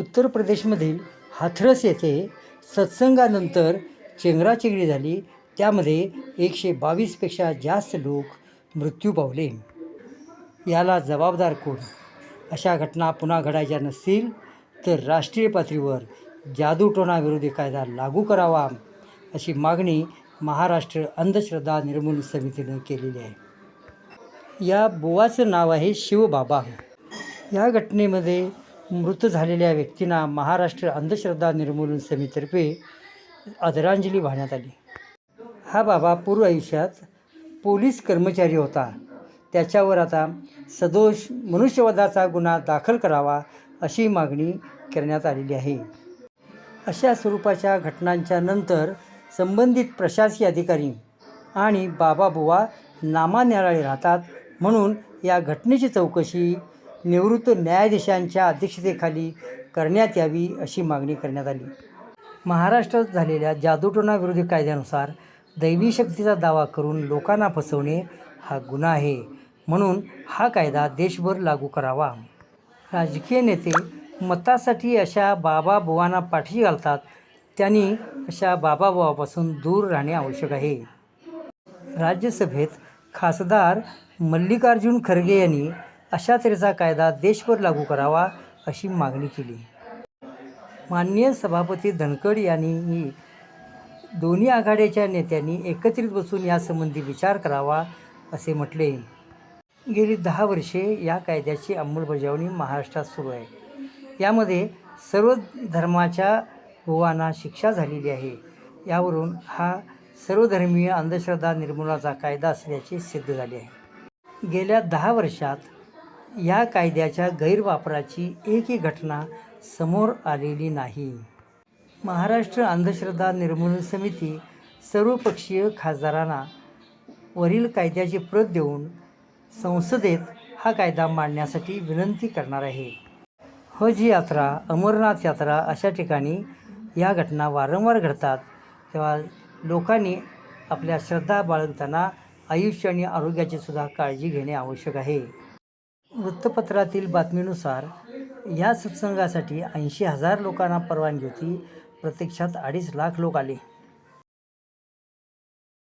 उत्तर प्रदेशमधील हाथरस येथे सत्संगानंतर चेंगराचेंगरी झाली. त्यामध्ये एकशे बावीसपेक्षा जास्त लोक मृत्यू पावले. याला जबाबदार कोण? अशा घटना पुन्हा घडायच्या नसतील तर राष्ट्रीय पातळीवर जादूटोणाविरोधी कायदा लागू करावा अशी मागणी महाराष्ट्र अंधश्रद्धा निर्मूलन समितीनं केलेली आहे. या बुवाचं नाव आहे शिवबाबा. या घटनेमध्ये मृत झालेल्या व्यक्तींना महाराष्ट्र अंधश्रद्धा निर्मूलन समितीतर्फे आदरांजली वाहण्यात आली. हा बाबा पूर्व आयुष्यात पोलीस कर्मचारी होता. त्याच्यावर आता सदोष मनुष्यवधाचा गुन्हा दाखल करावा अशी मागणी करण्यात आलेली आहे. अशा स्वरूपाच्या घटनांच्या नंतर संबंधित प्रशासकीय अधिकारी आणि बाबा बुवा नामानिराळे राहतात म्हणून या घटनेची चौकशी निवृत्त न्यायाधीशांच्या अध्यक्षतेखाली करण्यात यावी अशी मागणी करण्यात आली. महाराष्ट्रात झालेल्या जादूटोणाविरोधी कायद्यानुसार दैवी शक्तीचा दावा करून लोकांना फसवणे हा गुन्हा आहे. म्हणून हा कायदा देशभर लागू करावा. राजकीय नेते मतासाठी अशा बाबा बुवांना पाठी घालतात त्यांनी अशा बाबा बुवापासून दूर राहणे आवश्यक आहे. राज्यसभेत खासदार मल्लिकार्जुन खरगे यांनी अशा तऱ्हेचा कायदा देशभर लागू करावा अशी मागणी केली. माननीय सभापती धनखड यांनीही दोन्ही आघाड्याच्या नेत्यांनी एकत्रित बसून यासंबंधी विचार करावा असे म्हटले. गेली दहा वर्षे या कायद्याची अंमलबजावणी महाराष्ट्रात सुरू आहे. यामध्ये सर्व धर्माच्या भुवांना शिक्षा झालेली आहे. यावरून हा सर्वधर्मीय अंधश्रद्धा निर्मूलनाचा कायदा असल्याचे सिद्ध झाले आहे. गेल्या दहा वर्षात या कायद्याच्या गैरवापराची एकही घटना समोर आलेली नाही. महाराष्ट्र अंधश्रद्धा निर्मूलन समिती सर्वपक्षीय खासदारांना वरील कायद्याची प्रत देऊन संसदेत हा कायदा मांडण्यासाठी विनंती करणार आहे. हज यात्रा अमरनाथ यात्रा अशा ठिकाणी या घटना वारंवार घडतात तेव्हा लोकांनी आपल्या श्रद्धा बाळगताना आयुष्य आणि आरोग्याची सुद्धा काळजी घेणे आवश्यक आहे. वृत्तपत्रातील बातमीनुसार या सत्संगासाठी ऐंशी हजार लोकांना परवानगी होती. प्रत्यक्षात अडीच लाख लोक आले.